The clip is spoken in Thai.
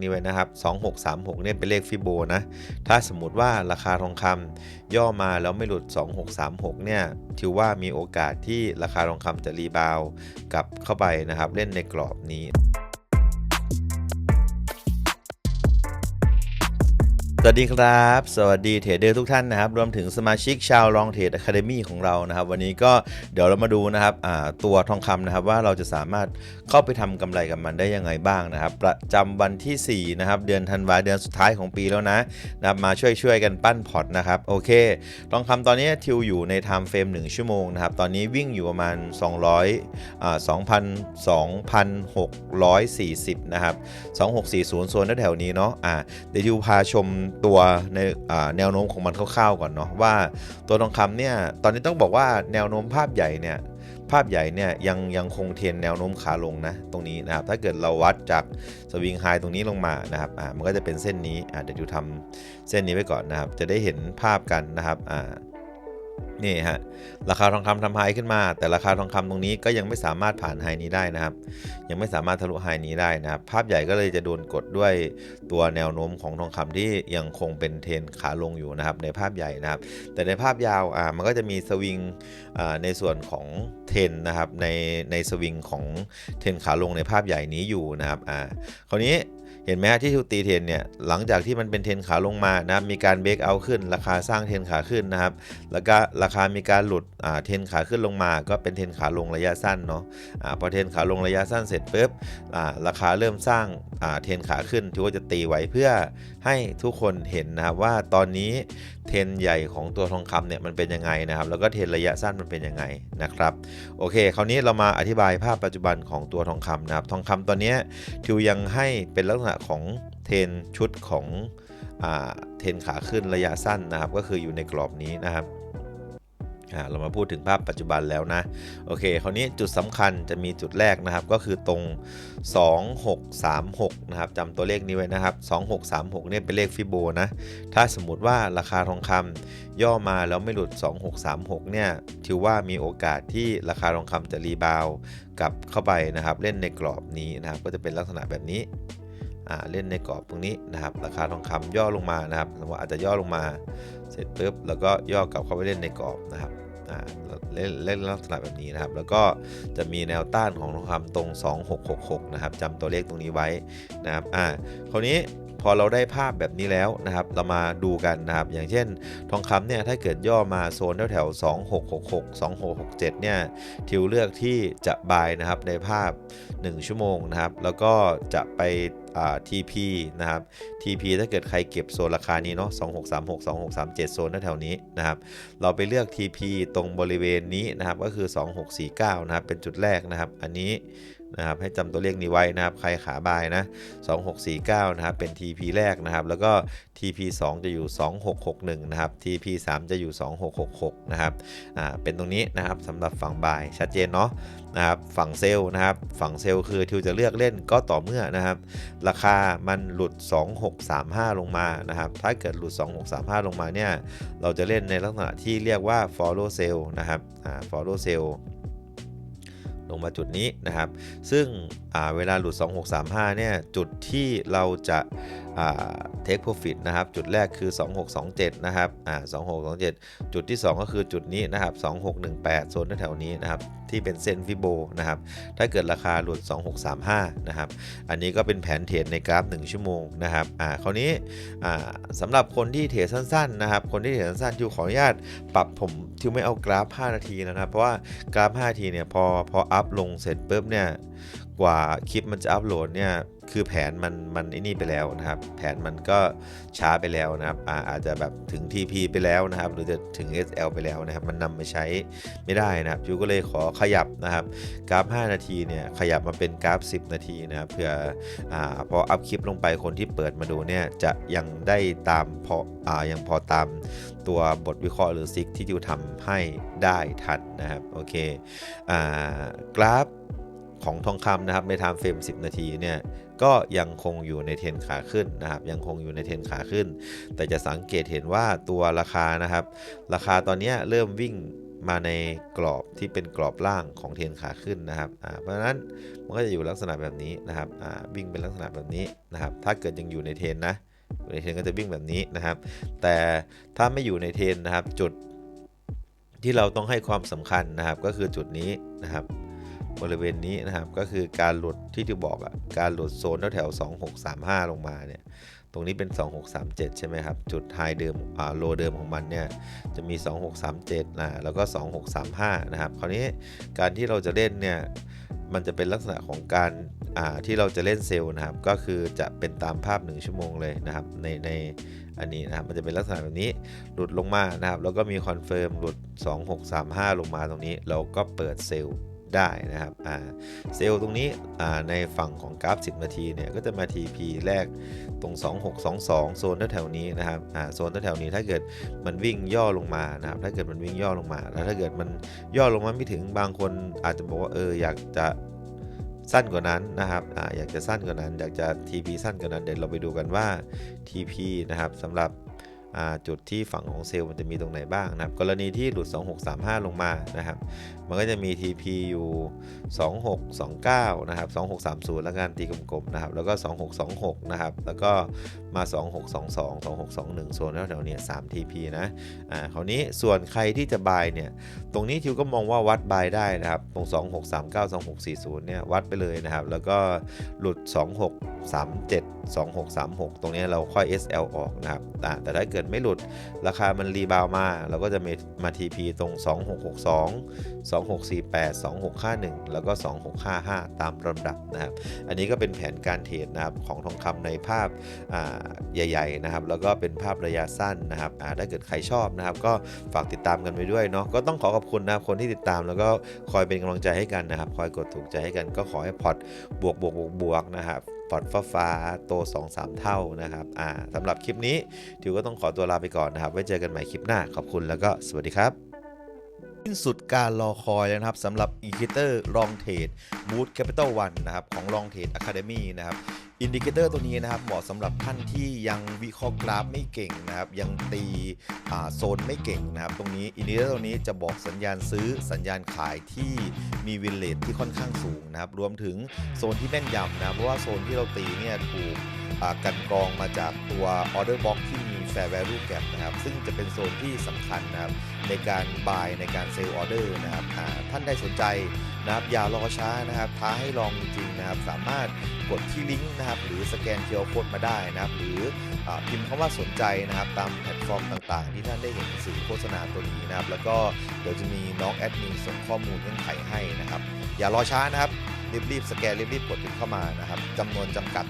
นี้ไว้นะครับ 2636 เนี่ยเป็นเลขฟิโบนะ ถ้าสมมติว่าราคาทองคำย่อมาแล้วไม่หลุด 2636 เนี่ย ถือว่ามีโอกาสที่ราคาทองคำจะรีบาวกลับเข้าไปนะครับ เล่นในกรอบนี้ สวัสดีครับ สวัสดีเทรดเดอร์ทุกท่านนะครับ รวมถึงสมาชิกชาวลองเทรดอะคาเดมี่ของเรานะครับ วันนี้ก็เดี๋ยวเรามาดูนะครับตัวทองคำนะครับว่าเราจะสามารถเข้าไปทำกำไรกับมันได้ยังไงบ้างนะครับ ประจำวันที่4นะครับเดือนธันวาเดือนสุดท้ายของปีแล้วนะนะครับมาช่วยช่วยๆกันปั้นพอร์ตนะครับโอเค ทองคำตอนนี้ทิวอยู่ในไทม์เฟรม1 ชั่วโมงนะครับตอนนี้วิ่งอยู่ประมาณ 200อ่า2,000 2,640 นะครับ 2640 โซนแถวนี้เนาะอ่าเดี๋ยวทิวพาชมตัวในแนวโน้มของมันคร่าวๆก่อนเนาะว่าตัวทองคำเนี่ยตอนนี้ต้องบอกว่าแนวโน้มภาพใหญ่เนี่ยภาพใหญ่เนี่ยยังยังคงเทรนแนวโน้มขาลงนะตรงนี้นะครับถ้าเกิดเราวัดจากสวิงไฮตรงนี้ลงมานะครับอ่ามันก็จะเป็นเส้นนี้อ่าเดี๋ยวทิวทำเส้นนี้ไว้ก่อนนะครับจะได้เห็นภาพกันนะครับอ่า นี่ฮะราคาทองคำทำไฮขึ้นมา แต่ราคาทองคำตรงนี้ก็ยังไม่สามารถผ่านไฮนี้ได้นะครับ ยังไม่สามารถทะลุไฮนี้ได้นะครับ ภาพใหญ่ก็เลยจะโดนกดด้วยตัวแนวโน้มของทองคำที่ยังคงเป็นเทนขาลงอยู่นะครับ ในภาพใหญ่นะครับ แต่ในภาพยาวอ่ามันก็จะมีสวิงอ่าในส่วนของเทนนะครับในในสวิงของเทนขาลงในภาพใหญ่นี้อยู่นะครับอ่าคราวนี้ เห็นไหมฮะที่ทิวตีเทนเนี่ยหลังจากที่มันเป็นเทนขาลงมานะครับมีการเบรกเอาขึ้น ราคาสร้างเทนขาขึ้นนะครับแล้วก็ราคามีการหลุดอ่าเทนขาขึ้นลงมา ก็เป็นเทนขาลงระยะสั้นเนาะอ่าพอเทนขาลงระยะสั้นเสร็จปุ๊บอ่าราคาเริ่มสร้างอ่าเทนขาขึ้นที่ว่าจะตีไว้เพื่อให้ทุกคนเห็นนะครับว่าตอนนี้เทนใหญ่ของตัวทองคำเนี่ยมันเป็นยังไงนะครับ แล้วก็เทนระยะสั้นมันเป็นยังไงนะครับโอเค คราวนี้เรามาอธิบายภาพปัจจุบันของตัวทองคำนะครับทองคำตอนเนี้ยทิวยังให้เป็นลักษณะของเทนชุดของอเทนขาขึ้นระยะสั้นนะครับ ก็คืออยู่ในกรอบนี้นะครับเรามาพูดถึงภาพปัจจุบันแล้วนะ โอเค คราวนี้จุดสำคัญจะมีจุดแรกนะครับ ก็คือตรง 2636 นะครับจำตัวเลขนี้ไว้นะครับ 2636 เนี่ยเป็นเลขฟิโบนะ ถ้าสมมติว่าราคาทองคำย่อมาแล้วไม่หลุด 2636 เนี่ย ถือว่ามีโอกาสที่ราคาทองคำจะรีบาวกลับเข้าไปนะครับ เล่นในกรอบนี้นะครับ ก็จะเป็นลักษณะแบบนี้ เล่นในกรอบตรงนี้นะครับ ราคาทองคำย่อลงมานะครับสมมติว่าอาจจะย่อลงมาเสร็จปุ๊บแล้วก็ย่อกลับเข้าไปเล่นในกรอบนะครับเล่นเล่นลักษณะแบบนี้นะครับ แล้วก็จะมีแนวต้านของทองคำตรง 2666 นะครับจำตัวเลขตรงนี้ไว้นะครับอ่าคราวนี้ พอเราได้ภาพแบบนี้แล้วนะครับ เรามาดูกันนะครับ อย่างเช่น ทองคำเนี่ยถ้าเกิดย่อมาโซนแถวแถวๆ2666 2667 เนี่ย ทิวเลือกที่จะบายนะครับในภาพ 1 ชั่วโมงนะครับ แล้วก็จะไป TP นะครับ TP ถ้าเกิดใครเก็บโซนราคานี้เนาะ2636 2637 โซนแถวนี้นะครับ เราไปเลือก TP ตรงบริเวณนี้นะครับ ก็คือ 2649 นะครับ เป็นจุดแรกนะครับ อันนี้ นะครับให้จำตัวเลขนี้ไว้นะครับ ใครขาบายนะ2649นะครับเป็น TP แรกนะครับ แล้วก็ TP 2 จะอยู่ 2661นะครับ TP 3 จะอยู่ 2666นะครับอ่าเป็นตรงนี้นะครับสำหรับฝั่งบายชัดเจนเนาะนะครับฝั่งเซลล์นะครับฝั่งเซลล์คือทิวจะเลือกเล่นก็ต่อเมื่อนะครับ ราคามันหลุด 2635 ลงมานะครับ ถ้าเกิดหลุด 2635 ลงมาเนี่ยเราจะเล่นในลักษณะที่เรียกว่า follow sell นะครับอ่า follow sell ลงมาจุดนี้นะครับ ซึ่งเวลาหลุด 2635เนี่ยจุดที่เราจะอ่า take profit นะครับ จุดแรกคือ 2627 นะครับอ่า2627 จุดที่ 2 ก็คือจุดนี้นะครับ 2618 โซนแถวๆนี้นะครับ ที่เป็นเส้นฟิโบนะครับ ถ้าเกิดราคาหลุด 2635 นะครับ อันนี้ก็เป็นแผนเทรดในกราฟ 1 ชั่วโมงนะครับอ่าคราวนี้อ่าสำหรับคนที่เทรดสั้นๆนะครับ คนที่เทรดสั้นๆทิวขออนุญาตปรับผมทิวไม่เอากราฟ 5 นาทีนะครับ เพราะว่ากราฟ 5 นาทีเนี่ยพอพออัพลงเสร็จปุ๊บเนี่ย กว่าคลิปมันจะอัพโหลดเนี่ยคือแผนมันมันไอ้นี่ไปแล้วนะครับ แผนมันก็ช้าไปแล้วนะครับอาอาจจะแบบถึง TP ไปแล้วนะครับ หรือจะถึง SL ไปแล้วนะครับ มันนำมาใช้ไม่ได้นะครับยูก็เลยขอขยับนะครับ กราฟ 5 นาทีเนี่ยขยับมาเป็นกราฟ 10 นาทีนะครับเพื่ออาพออัพคลิปลงไปคนที่เปิดมาดูเนี่ยจะยังได้ตามพออายังพอตามตัวบทวิเคราะห์หรือซิกที่ยูทำให้ได้ทันนะครับโอเคอ่ากราฟ ของทองคำนะครับในไทม์เฟรม10 นาทีเนี่ยก็ยังคงอยู่ในเทรนขาขึ้นนะครับยังคงอยู่ในเทรนขาขึ้น แต่จะสังเกตเห็นว่าตัวราคานะครับ ราคาตอนนี้เริ่มวิ่งมาในกรอบที่เป็นกรอบล่างของเทรนขาขึ้นนะครับ เพราะฉะนั้นมันก็จะอยู่ลักษณะแบบนี้นะครับวิ่งเป็นลักษณะแบบนี้นะครับ ถ้าเกิดยังอยู่ในเทรนนะในเทรนก็จะวิ่งแบบนี้นะครับ แต่ถ้าไม่อยู่ในเทรนนะครับจุดที่เราต้องให้ความสำคัญนะครับก็คือจุดนี้นะครับ บริเวณนี้นะครับก็คือการหลุดที่ที่บอกอะการหลุดโซนแถวๆ2635 ลงมาเนี่ยตรงนี้เป็น 2637 ใช่ไหมครับ จุดไฮเดิมอ่าโลเดิมของมันเนี่ยจะมี 2637นะแล้วก็ 2635 นะครับ คราวนี้การที่เราจะเล่นเนี่ยมันจะเป็นลักษณะของการอ่าที่เราจะเล่นเซลล์นะครับ ก็คือจะเป็นตามภาพ 1 ชั่วโมงเลยนะครับ ในในอันนี้นะครับมันจะเป็นลักษณะแบบนี้หลุดลงมานะครับ แล้วก็มีคอนเฟิร์มหลุด 2635 ลงมาตรงนี้ เราก็เปิดเซลล์ ได้นะครับเซลล์ตรงนี้ในฝั่งของกราฟ 10 นาทีเนี่ยก็จะมา TP แรกตรง 2622 โซนแถวๆนี้นะครับโซนแถวๆนี้ถ้าเกิดมันวิ่งย่อลงมานะครับถ้าเกิดมันวิ่งย่อลงมา แล้วถ้าเกิดมันย่อลงมาไม่ถึงบางคนอาจจะบอกว่าเอออยากจะสั้นกว่านั้นนะครับออยากจะสั้นกว่านั้น อยากจะ TP สั้นกว่านั้น เดี๋ยวเราไปดูกันว่า TP นะครับสำหรับ จุดที่ฝั่งของเซลล์มันจะมีตรงไหนบ้างนะครับกรณีที่หลุด 2635 ลงมานะครับ มันก็จะมี TP อยู่ 2629 นะครับ 2630 แล้วกันตีกลมๆนะครับ แล้วก็ 2626 นะครับ แล้วก็ มา 2622 2621 โซนแถวๆเนี้3 TP นะอ่าคราวนี้ส่วนใครที่จะบายเนี่ยตรงนี้ทิวก็มองว่าวัดบายได้นะครับตรง 2639 2640 เนี่ยวัดไปเลยนะครับ แล้วก็หลุด 2637 2636 ตรงนี้เราค่อย SL ออกนะครับอ่าแต่ถ้าเกิดไม่หลุดราคามันรีบาวมาเราก็จะมีมา TP ตรง 2662 2648 2651 แล้วก็ 2655 ตามลำดับนะครับ อันนี้ก็เป็นแผนการเทรดนะครับของทองคำในภาพอ่าใหญ่ๆนะครับแล้วก็เป็นภาพระยะสั้นนะครับถ้าเกิดใครชอบนะครับ ก็ฝากติดตามกันไปด้วยเนาะก็ต้องขอขอบคุณนะครับคนที่ติดตามแล้วก็คอยเป็นกำลังใจให้กันนะครับ คอยกดถูกใจให้กันก็ขอให้พอร์ตบวกบวกบวกบวกนะครับพอร์ตฟ้าฟ้าโต 2-3 เท่านะครับอ่าสำหรับคลิปนี้ทิวก็ต้องขอตัวลาไปก่อนนะครับไว้เจอกันใหม่คลิปหน้าขอบคุณแล้วก็สวัสดีครับสิ้นสุดการรอคอยแล้วนะครับสำหรับ i n d i c a t o r Long Trade Mood Capital One นะครับของ Long Trade Academy นะครับ อินดิเคเตอร์ตัวนี้นะครับเหมาะสำหรับท่านที่ยังวิเคราะห์กราฟไม่เก่งนะครับ ยังตีโซนไม่เก่งนะครับ ตรงนี้อินดิเคเตอร์ตัวนี้จะบอกสัญญาณซื้อสัญญาณขายที่มีวินเลทที่ค่อนข้างสูงนะครับ รวมถึงโซนที่แม่นยำนะเพราะว่าโซนที่เราตีเนี่ยถูก กันกรองมาจากตัว Order Box ที่มี Fair Value Gap นะครับ ซึ่งจะเป็นโซนที่สำคัญนะครับในการบายในการเซลล์ออเดอร์นะครับท่านใดสนใจนะครับอย่ารอช้านะครับท้าให้ลองจริงๆนะครับ สามารถกดที่ลิงก์นะครับหรือสแกนเคียร์โค้ดมาได้นะครับ หรืออพิมพ์คำว่าสนใจนะครับ ตามแพลตฟอร์มต่างๆ ที่ท่านได้เห็นสื่อโฆษณาตัวนี้นะครับ แล้วก็เดี๋ยวจะมีน้องแอดมินส่งข้อมูลเงื่อนไขให้นะครับ อย่ารอช้านะครับรีบๆสแกนรีบๆกดเข้ามานะครับจำนวนจำกัด